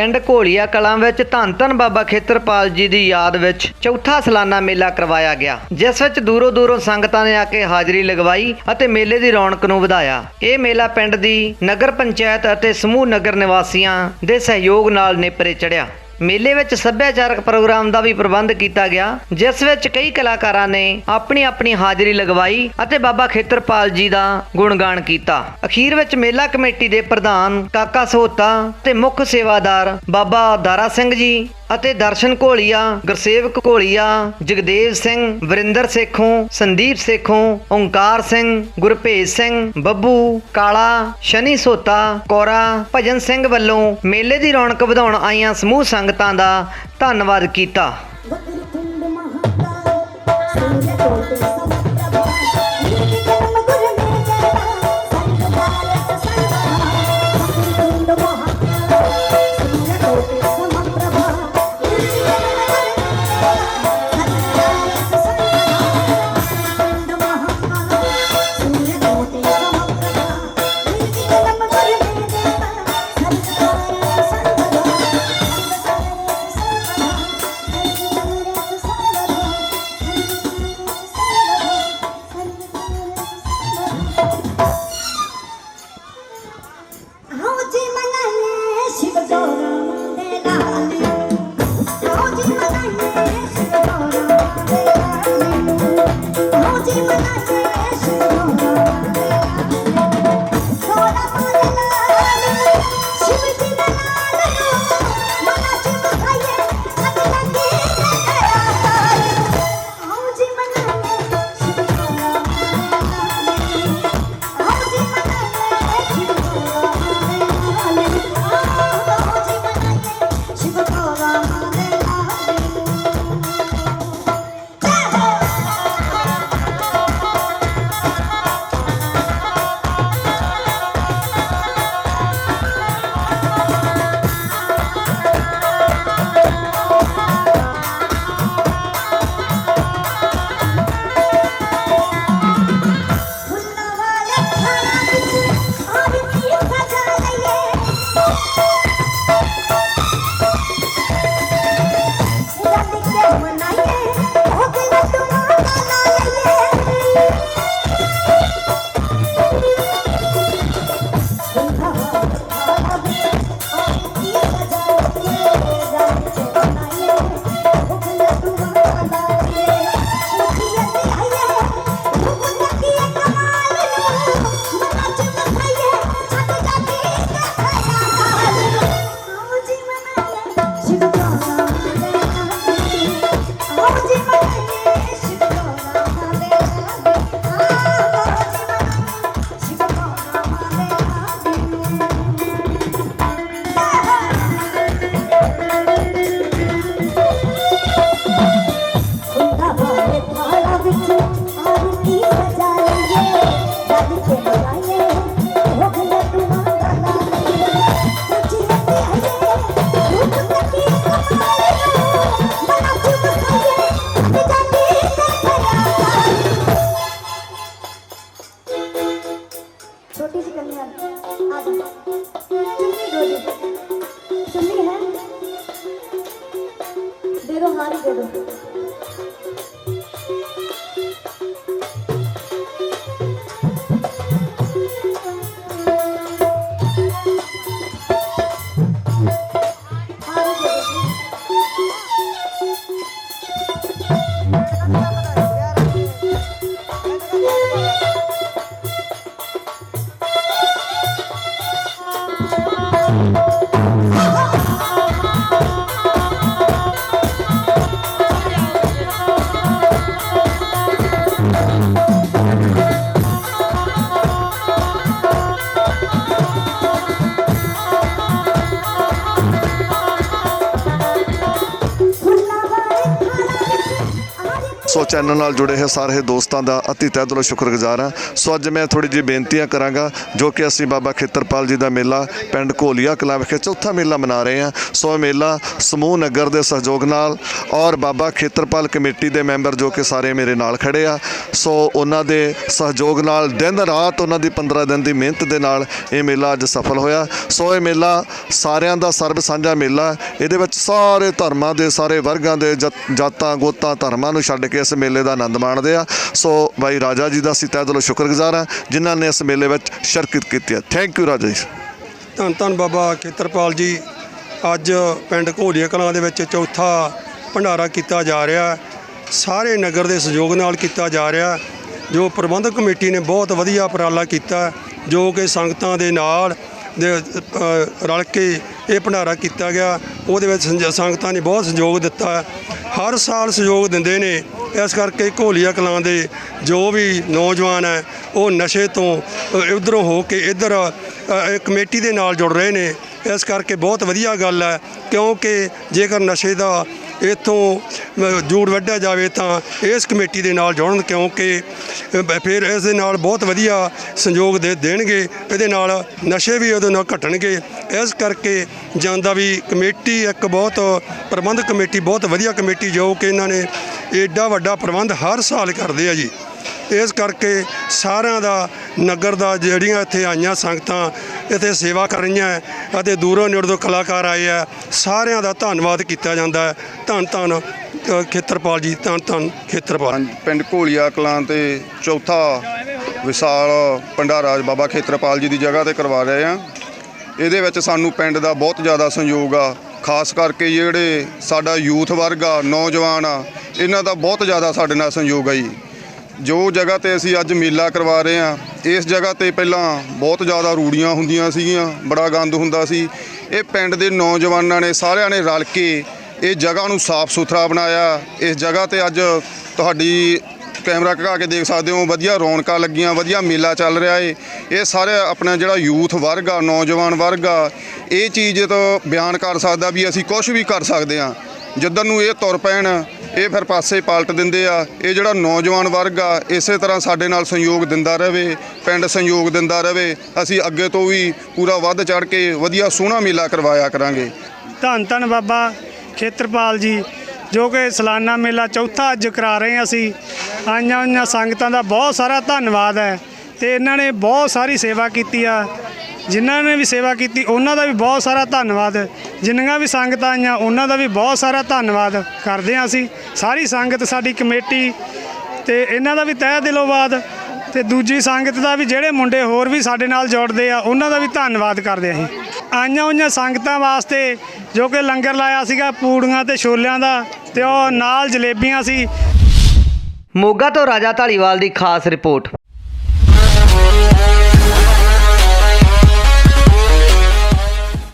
ਪਿੰਡ ਘੋਲੀਆ ਕਲਾਂ ਵਿੱਚ ਧੰਨ ਧੰਨ ਬਾਬਾ ਖੇਤਰਪਾਲ ਜੀ ਦੀ ਯਾਦ ਵਿੱਚ ਚੌਥਾ ਸਾਲਾਨਾ ਮੇਲਾ ਕਰਵਾਇਆ ਗਿਆ, ਜਿਸ ਵਿੱਚ ਦੂਰੋਂ ਦੂਰੋਂ ਸੰਗਤਾਂ ਨੇ ਆ ਕੇ ਹਾਜ਼ਰੀ ਲਗਵਾਈ ਅਤੇ ਮੇਲੇ ਦੀ ਰੌਣਕ ਨੂੰ ਵਧਾਇਆ। ਇਹ ਮੇਲਾ ਪਿੰਡ ਦੀ ਨਗਰ ਪੰਚਾਇਤ ਅਤੇ ਸਮੂਹ ਨਗਰ ਨਿਵਾਸੀਆਂ ਦੇ ਸਹਿਯੋਗ ਨਾਲ ਨੇਪਰੇ ਚੜਿਆ ਮੇਲੇ ਵਿੱਚ ਸੱਭਿਆਚਾਰਕ ਪ੍ਰੋਗਰਾਮ ਦਾ ਵੀ ਪ੍ਰਬੰਧ ਕੀਤਾ ਗਿਆ, ਜਿਸ ਵਿੱਚ ਕਈ ਕਲਾਕਾਰਾਂ ਨੇ ਆਪਣੀ ਆਪਣੀ ਹਾਜ਼ਰੀ ਲਗਵਾਈ ਅਤੇ ਬਾਬਾ ਖੇਤਰਪਾਲ ਜੀ ਦਾ ਗੁਣਗਾਨ ਕੀਤਾ। ਅਖੀਰ ਵਿੱਚ ਮੇਲਾ ਕਮੇਟੀ ਦੇ ਪ੍ਰਧਾਨ ਕਾਕਾ ਸੋਤਾ ਤੇ ਮੁੱਖ ਸੇਵਾਦਾਰ ਬਾਬਾ ਦਾਰਾ ਸਿੰਘ ਜੀ ਅਤੇ ਦਰਸ਼ਨ ਘੋਲੀਆ, ਗੁਰਸੇਵਕ ਘੋਲੀਆ, ਜਗਦੇਵ ਸਿੰਘ, ਵਰਿੰਦਰ ਸੇਖੋਂ, ਸੰਦੀਪ ਸੇਖੋਂ, ਓੰਕਾਰ ਸਿੰਘ, ਗੁਰਭੇਜ ਸਿੰਘ, ਬੱਬੂ, ਕਾਲਾ, ਸ਼ਨੀ ਸੋਤਾ, ਕੋਰਾ, ਭਜਨ ਸਿੰਘ ਵੱਲੋਂ ਮੇਲੇ ਦੀ ਰੌਣਕ ਵਧਾਉਣ ਆਈਆਂ ਸਮੂਹ ਸੰਗਤਾਂ ਦਾ ਧੰਨਵਾਦ ਕੀਤਾ। ਚੈਨਲ ਨਾਲ ਜੁੜੇ ਹੋਏ ਸਾਰੇ ਦੋਸਤਾਂ ਦਾ ਅਤੀ ਤਹਿ ਦਿਲੋਂ ਸ਼ੁਕਰਗੁਜ਼ਾਰ ਹਾਂ। ਸੋ ਅੱਜ ਮੈਂ ਥੋੜੀ ਜਿਹੀ ਬੇਨਤੀਆਂ ਕਰਾਂਗਾ, ਜੋ ਕਿ ਅਸੀਂ ਬਾਬਾ ਖੇਤਰਪਾਲ ਜੀ ਦਾ ਮੇਲਾ ਪਿੰਡ ਘੋਲੀਆ ਕਲਾਂ ਵਿਖੇ ਚੌਥਾ ਮੇਲਾ ਮਨਾ ਰਹੇ ਹਾਂ। ਸੋ ਇਹ ਮੇਲਾ ਸਮੂਹ ਨਗਰ ਦੇ ਸਹਿਯੋਗ ਨਾਲ ਔਰ ਬਾਬਾ ਖੇਤਰਪਾਲ ਕਮੇਟੀ ਦੇ ਮੈਂਬਰ ਜੋ ਕਿ ਸਾਰੇ ਮੇਰੇ ਨਾਲ ਖੜੇ ਆ। ਸੋ ਉਹਨਾਂ ਦੇ ਸਹਿਯੋਗ ਨਾਲ ਦਿਨ ਰਾਤ ਉਹਨਾਂ ਦੀ 15 ਦਿਨ ਦੀ ਮਿਹਨਤ ਦੇ ਨਾਲ ਇਹ ਮੇਲਾ ਅੱਜ ਸਫਲ ਹੋਇਆ। ਸੋ ਇਹ ਮੇਲਾ ਸਾਰਿਆਂ ਦਾ ਸਰਬ ਸਾਂਝਾ ਮੇਲਾ। ਇਹਦੇ ਵਿੱਚ ਸਾਰੇ ਧਰਮਾਂ ਦੇ, ਸਾਰੇ ਵਰਗਾਂ ਦੇ ਜਤ- ਜਾਤਾਂ ਗੋਤਾਂ ਧਰਮਾਂ ਨੂੰ ਛੱਡ ਕੇ ਇਸ ਮੇਲੇ ਦਾ ਆਨੰਦ ਮਾਣਦੇ ਆ। ਸੋ ਬਾਈ ਰਾਜਾ ਜੀ ਦਾ ਅਸੀਂ ਤਹਿ ਦਿਲੋਂ ਸ਼ੁਕਰਗੁਜ਼ਾਰ ਹਾਂ, ਜਿਨ੍ਹਾਂ ਨੇ ਇਸ ਮੇਲੇ ਵਿੱਚ ਸ਼ਿਰਕਤ ਕੀਤੀ ਹੈ। ਥੈਂਕ ਯੂ ਰਾਜਾ ਜੀ। ਧੰਨ ਧੰਨ ਬਾਬਾ ਖੇਤਰਪਾਲ ਜੀ, ਅੱਜ ਪਿੰਡ ਘੋਲੀਆ ਕਲਾਂ ਦੇ ਵਿੱਚ ਚੌਥਾ ਭੰਡਾਰਾ ਕੀਤਾ ਜਾ ਰਿਹਾ ਸਾਰੇ ਨਗਰ ਦੇ ਸਹਿਯੋਗ ਨਾਲ ਕੀਤਾ ਜਾ ਰਿਹਾ ਜੋ ਪ੍ਰਬੰਧਕ ਕਮੇਟੀ ਨੇ ਬਹੁਤ ਵਧੀਆ ਉਪਰਾਲਾ ਕੀਤਾ ਜੋ ਕਿ ਸੰਗਤਾਂ ਦੇ ਨਾਲ ਦੇ ਰਲ ਕੇ ਇਹ ਭੰਡਾਰਾ ਕੀਤਾ ਗਿਆ। ਉਹਦੇ ਵਿੱਚ ਸੰਜ- ਸੰਗਤਾਂ ਨੇ ਬਹੁਤ ਸਹਿਯੋਗ ਦਿੱਤਾ ਹਰ ਸਾਲ ਸਹਿਯੋਗ ਦਿੰਦੇ ਨੇ। ਇਸ ਕਰਕੇ ਘੋਲੀਆ ਕਲਾਂ ਦੇ ਜੋ ਵੀ ਨੌਜਵਾਨ ਹੈ, ਉਹ ਨਸ਼ੇ ਤੋਂ ਉਧਰੋਂ ਹੋ ਕੇ ਇੱਧਰ ਕਮੇਟੀ ਦੇ ਨਾਲ ਜੁੜ ਰਹੇ ਨੇ। ਇਸ ਕਰਕੇ ਬਹੁਤ ਵਧੀਆ ਗੱਲ ਹੈ, ਕਿਉਂਕਿ ਜੇਕਰ ਨਸ਼ੇ ਦਾ ਇਥੋਂ ਜੂੜ ਵੱਢਿਆ ਜਾਵੇ ਤਾਂ ਇਸ ਕਮੇਟੀ ਦੇ ਨਾਲ ਜੁੜਨ, ਕਿਉਂਕਿ ਫਿਰ ਇਸ ਦੇ ਨਾਲ ਬਹੁਤ ਵਧੀਆ ਸੰਯੋਗ ਦੇ ਦੇਣਗੇ। ਇਹਦੇ ਨਾਲ ਨਸ਼ੇ ਵੀ ਉਹਦੇ ਨਾਲ ਘਟਣਗੇ। ਇਸ ਕਰਕੇ ਜਾਂਦਾ ਵੀ ਕਮੇਟੀ ਇੱਕ ਬਹੁਤ ਪ੍ਰਬੰਧਕ ਕਮੇਟੀ, ਬਹੁਤ ਵਧੀਆ ਕਮੇਟੀ ਜੋ ਕਿ ਇਹਨਾਂ ਨੇ ਏਡਾ ਵੱਡਾ ਪ੍ਰਬੰਧ ਹਰ ਸਾਲ ਕਰਦੇ ਆ ਜੀ। ਇਸ ਕਰਕੇ ਸਾਰਿਆਂ ਦਾ ਨਗਰ ਦਾ ਜਿਹੜੀਆਂ ਇੱਥੇ ਆਈਆਂ ਸੰਗਤਾਂ ਇੱਥੇ ਸੇਵਾ ਕਰ ਰਹੀਆਂ ਅਤੇ ਦੂਰੋਂ ਨੇੜੋਂ ਕਲਾਕਾਰ ਆਏ ਆ ਸਾਰਿਆਂ ਦਾ ਧੰਨਵਾਦ ਕੀਤਾ ਜਾਂਦਾ ਹੈ ਧੰਨ ਧੰਨ ਅ, ਖੇਤਰਪਾਲ ਜੀ ਧੰਨ ਧੰਨ ਖੇਤਰਪਾਲ। ਹਾਂਜੀ, ਪਿੰਡ ਘੋਲੀਆ ਕਲਾਂ ਤੇ ਚੌਥਾ ਵਿਸ਼ਾਲ ਭੰਡਾਰਾ ਬਾਬਾ ਖੇਤਰਪਾਲ ਜੀ ਦੀ ਜਗ੍ਹਾ ਤੇ ਕਰਵਾ ਰਹੇ ਆ ਇਹਦੇ ਵਿੱਚ ਸਾਨੂੰ ਪਿੰਡ ਦਾ ਬਹੁਤ ਜ਼ਿਆਦਾ ਸਹਿਯੋਗ ਆ ਖਾਸ ਕਰਕੇ ਜਿਹੜੇ ਸਾਡਾ ਯੂਥ ਵਰਗ ਆ ਨੌਜਵਾਨ ਆ ਇਹਨਾਂ ਦਾ ਬਹੁਤ ਜ਼ਿਆਦਾ ਸਾਡੇ ਨਾਲ ਸਹਿਯੋਗ ਆ ਜੀ। ਜੋ ਜਗ੍ਹਾ ਤੇ ਅਸੀਂ ਅੱਜ ਮੇਲਾ ਕਰਵਾ ਰਹੇ ਹਾਂ, ਇਸ ਜਗ੍ਹਾ ਤੇ ਪਹਿਲਾਂ ਬਹੁਤ ਜ਼ਿਆਦਾ ਰੂੜੀਆਂ ਹੁੰਦੀਆਂ ਸੀਗੀਆਂ, ਬੜਾ ਗੰਦ ਹੁੰਦਾ ਸੀ। ਇਹ ਪਿੰਡ ਦੇ ਨੌਜਵਾਨਾਂ ਨੇ ਸਾਰਿਆਂ ਨੇ ਰਲ ਕੇ ਇਹ ਜਗ੍ਹਾ ਨੂੰ ਸਾਫ਼ ਸੁਥਰਾ ਬਣਾਇਆ। ਇਸ ਜਗ੍ਹਾ ਤੇ ਅੱਜ ਤੁਹਾਡੀ ਕੈਮਰਾ ਘਾ ਕੇ ਦੇਖ ਸਕਦੇ ਹੋ, ਵਧੀਆ ਰੌਣਕਾਂ ਲੱਗੀਆਂ, ਵਧੀਆ ਮੇਲਾ ਚੱਲ ਰਿਹਾ ਏ। ਇਹ ਸਾਰੇ ਆਪਣਾ ਜਿਹੜਾ ਯੂਥ ਵਰਗ ਆ, ਨੌਜਵਾਨ ਵਰਗ ਆ, ਇਹ ਚੀਜ਼ ਤੋਂ ਬਿਆਨ ਕਰ ਸਕਦਾ ਵੀ ਅਸੀਂ ਕੁਝ ਵੀ ਕਰ ਸਕਦੇ ਆ ਜਿੱਦਣ ਨੂੰ ਇਹ ਤੁਰ ਪੈਣ ਇਹ ਫਿਰ ਪਾਸੇ ਪਾਲਟ ਦਿੰਦੇ ਆ। ਇਹ ਜਿਹੜਾ ਨੌਜਵਾਨ ਵਰਗ ਆ, ਇਸੇ ਤਰ੍ਹਾਂ ਸਾਡੇ ਨਾਲ ਸਹਿਯੋਗ ਦਿੰਦਾ ਰਹੇ ਪਿੰਡ ਸਹਿਯੋਗ ਦਿੰਦਾ ਰਹੇ ਅਸੀਂ ਅੱਗੇ ਤੋਂ ਵੀ ਪੂਰਾ ਵੱਧ ਚੜ ਕੇ ਵਧੀਆ ਸੋਹਣਾ ਮੇਲਾ ਕਰਵਾਇਆ ਕਰਾਂਗੇ। ਧੰਨ ਧੰਨ ਬਾਬਾ ਖੇਤਰਪਾਲ ਜੀ, ਜੋ ਕਿ ਸਾਲਾਨਾ ਮੇਲਾ ਚੌਥਾ ਅੱਜ ਕਰਾ ਰਹੇ ਹਾਂ ਅਸੀਂ। ਆਈਆਂ ਹੋਈਆਂ ਸੰਗਤਾਂ ਦਾ ਬਹੁਤ ਸਾਰਾ ਧੰਨਵਾਦ ਹੈ ਤੇ ਇਹਨਾਂ ਨੇ ਬਹੁਤ ਸਾਰੀ ਸੇਵਾ ਕੀਤੀ ਆ। ਜਿਨ੍ਹਾਂ ਨੇ ਵੀ ਸੇਵਾ ਕੀਤੀ, ਉਹਨਾਂ ਦਾ ਵੀ ਬਹੁਤ ਸਾਰਾ ਧੰਨਵਾਦ। ਜਿੰਨੀਆਂ ਵੀ ਸੰਗਤਾਂ ਆਈਆਂ, ਉਹਨਾਂ ਦਾ ਵੀ ਬਹੁਤ ਸਾਰਾ ਧੰਨਵਾਦ ਕਰਦੇ ਹਾਂ ਅਸੀਂ। ਸਾਰੀ ਸੰਗਤ ਸਾਡੀ ਕਮੇਟੀ ਤੇ ਇਹਨਾਂ ਦਾ ਵੀ ਤਹਿ ਦਿਲੋਂ ਬਾਦ ਤੇ ਦੂਜੀ ਸੰਗਤ ਦਾ ਵੀ ਜਿਹੜੇ ਮੁੰਡੇ ਹੋਰ ਵੀ ਸਾਡੇ ਨਾਲ ਜੁੜਦੇ ਆ, ਉਹਨਾਂ ਦਾ ਵੀ ਧੰਨਵਾਦ ਕਰਦੇ ਅਸੀਂ। ਆਈਆਂ ਹੋਈਆਂ ਸੰਗਤਾਂ ਵਾਸਤੇ ਜੋ ਕਿ ਲੰਗਰ ਲਾਇਆ ਸੀਗਾ, ਪੂੜੀਆਂ ਤੇ ਛੋਲਿਆਂ ਦਾ ਤੇ ਉਹ ਨਾਲ ਜਲੇਬੀਆਂ ਸੀ। ਮੋਗਾ ਤੋਂ ਰਾਜਾ ਢਾਲੀਵਾਲ ਦੀ ਖਾਸ ਰਿਪੋਰਟ।